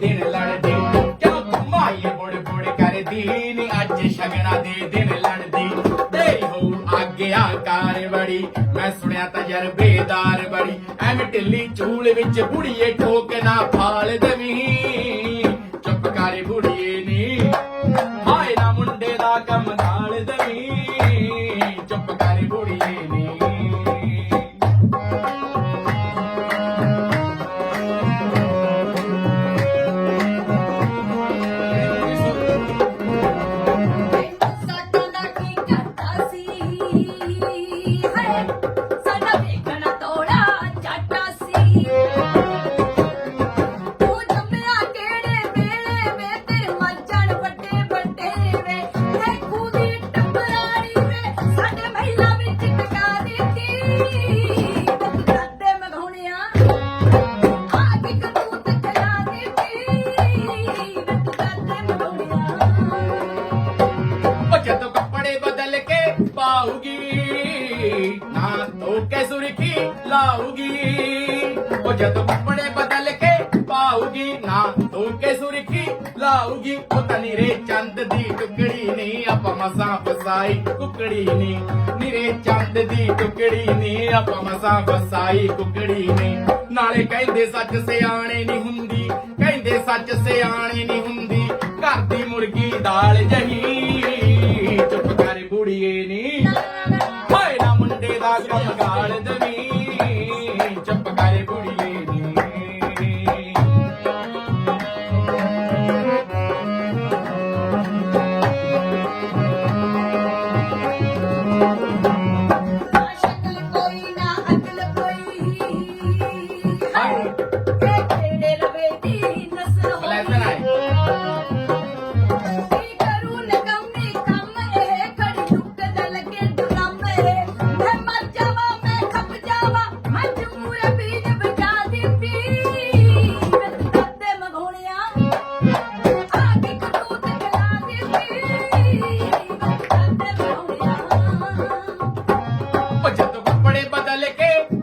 ਦਿਨ ਲੜਦੀ। ਕਿਉਂ ਕਮਾਈ ਬੁੜ ਬੁੜ ਕਰਦੀ ਨੀ ਅੱਜ ਸ਼ਗਨਾ ਦੇ ਦਿਨ ਲੜਦੀ। ਤੇਰੀ ਹੋਊ ਆਗਿਆਕਾਰ ਬੜੀ, ਮੈਂ ਸੁਣਿਆ ਤਜਰਬੇਦਾਰ ਬੜੀ। ਐਵੇਂ ਢਿੱਲੀ ਚੂਲ ਵਿੱਚ ਬੁੜੀਏ ਠੋਕ ਨਾ ਫਾਲ ਦੇਵੀਂ। ਚੁੱਪ ਕਰ ਬੁੜੀਏ ਨੀ। ਹਾਏ ਨਾ ਮੁੰਡੇ ਦਾ ਕੰਮ ਪਾਉਗੀ ਨਾ ਧੋ ਕੇ ਸੁਰਖੀ ਲਾਉਗੀ ਉਹ ਜਦੋਂ ਕੱਪੜੇ ਬਦਲ ਕੇ ਪਾਉਗੀ ਨਾ ਧੋ ਕੇ ਸੁਰਖੀ ਲਾਉਗੀ ਉਹ ਤਾਂ ਚੰਦ ਦੀ ਟੁਕੜੀ ਨਹੀਂ ਆਪਾਂ ਮਸਾਂ ਫਸਾਈ ਕੁਕੜੀ ਨਹੀਂ ਨਿਰੇ ਚੰਦ ਦੀ ਟੁਕੜੀ ਨਹੀਂ ਆਪਾਂ ਮਸਾਂ ਫਸਾਈ ਕੁਕੜੀ ਨਹੀਂ ਨਾਲੇ ਕਹਿੰਦੇ ਸੱਚ ਸਿਆਣੇ ਨਹੀਂ ਹੁੰਦੀ ਕਹਿੰਦੇ ਸੱਚ ਸਿਆਣੇ ਨਹੀਂ ਹੁੰਦੀ ਘਰ ਦੀ ਮੁਰਗੀ ਦਾਲ ਜਹੀ ਦਾ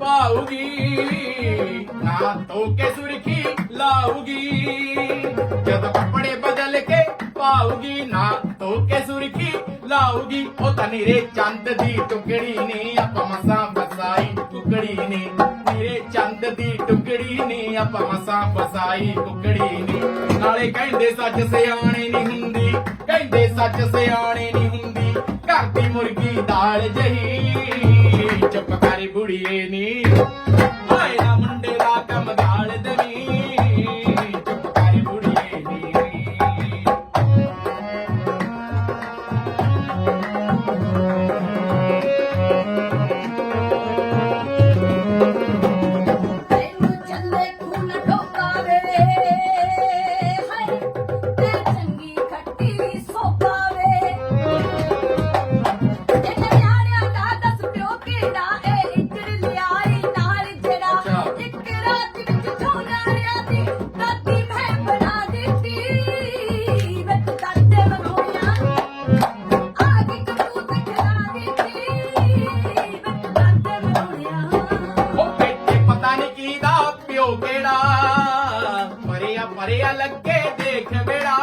ਪਾਉਗੀ ਨਾ ਧੋ ਕੇ ਸੁਰਖੀ ਲਾਉਗੀ ਜਦੋਂ ਕੱਪੜੇ ਬਦਲ ਕੇ ਪਾਉਗੀ ਨਾ ਧੋ ਕੇ ਸੁਰਖੀ ਲਾਉਗੀ ਉਹ ਤਾਂ ਚੰਦ ਦੀ ਟੁਕੜੀ ਨਹੀਂ ਆਪਾਂ ਮਸਾਂ ਫਸਾਈ ਕੁਕੜੀ ਨਹੀਂ ਨਿਰੇ ਚੰਦ ਦੀ ਟੁਕੜੀ ਨਹੀਂ ਆਪਾਂ ਮਸਾਂ ਫਸਾਈ ਕੁਕੜੀ ਨਹੀਂ ਨਾਲੇ ਕਹਿੰਦੇ ਸੱਚ ਸਿਆਣੇ ਨਹੀਂ ਹੁੰਦੀ, ਕਹਿੰਦੇ ਸੱਚ ਸਿਆਣੇ ਨਹੀਂ ਹੁੰਦੀ। ਘਰ ਦੀ ਮੁਰਗੀ ਦਾਲ ਜਹੀ। ਕਰ ਬੁੜੀਏ ਨੀ ਹਾਏ ਨਾ ਮੁੰਡੇ ਦਾ ਕੰਮ ਪਿਓ ਕਿਹੜਾ। ਪਰਿਆ ਪਰਿਆ ਲੱਗੇ ਦੇਖ ਬੇੜਾ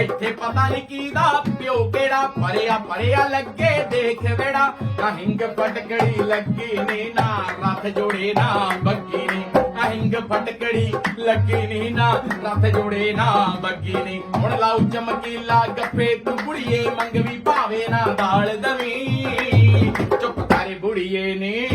ਇੱਥੇ ਪਤਾ ਨਹੀਂ ਕੀਦਾ ਪਿਓ ਕਿਹੜਾ। ਪਰਿਆ ਪਰਿਆ ਲੱਗੇ ਦੇਖ ਬੇੜਾ ਕਹਿੰਗ ਫਟਕੜੀ ਲੱਗੀ ਨੀ ਨਾ, ਰੱਥ ਜੋੜੇ ਨਾ ਬੱਗੀ ਨੀ। ਕਹਿੰਗ ਫਟਕੜੀ ਲੱਗੀ ਨੀ ਨਾ, ਰੱਥ ਜੋੜੇ ਨਾ ਬੱਗੀ ਨੀ। ਹੁਣ ਲਾਉ ਚਮਕੀਲਾ ਗੱਪੇ, ਤੂੰ ਬੁੜੀਏ ਮੰਗਵੀ ਭਾਵੇ ਨਾ ਦਾਲ ਦਵੀ। ਚੁੱਪ ਕਰ ਬੁੜੀਏ ਨੀ।